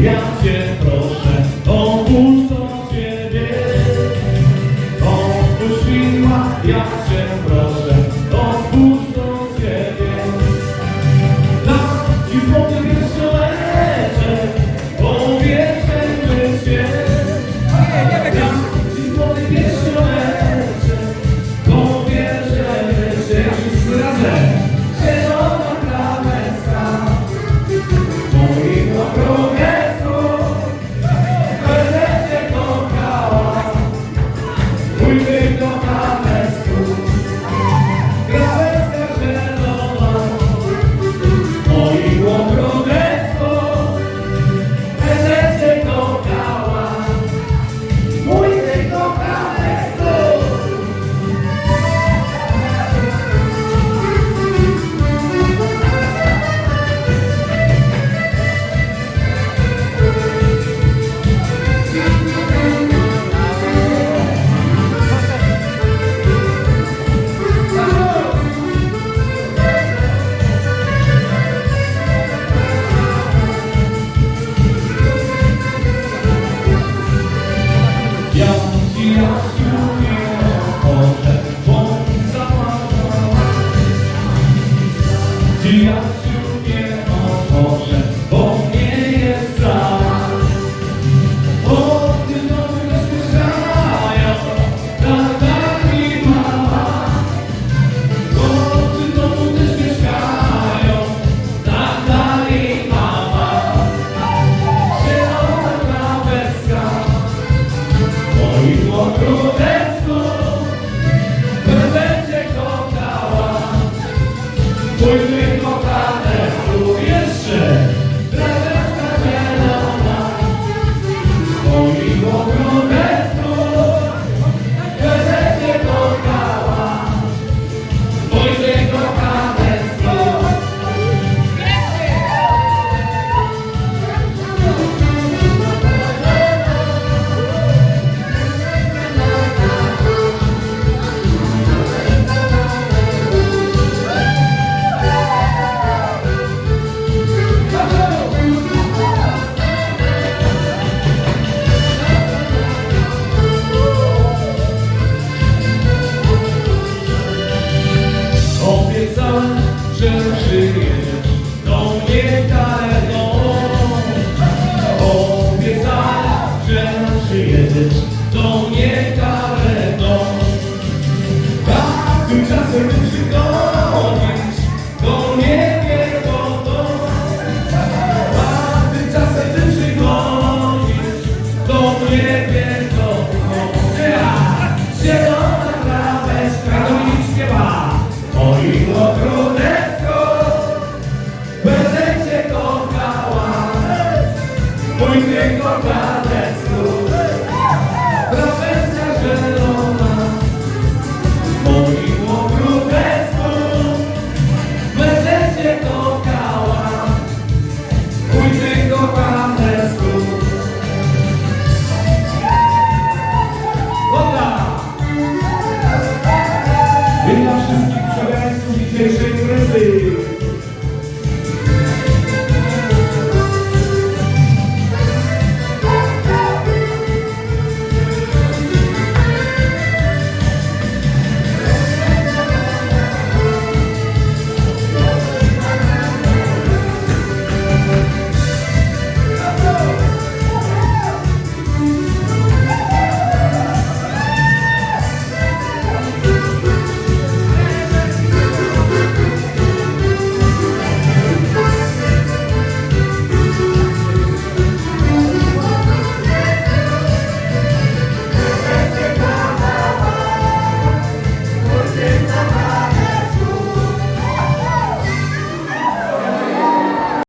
Ja cię żyje, to nie karetą. Tak tymczasem ludzi donić, to nie pierdolą. A tymczasem ty przychodzisz, to nie pierdolą. Zielona kraweczka, no nic nie ma, moim ogrodem. Bye.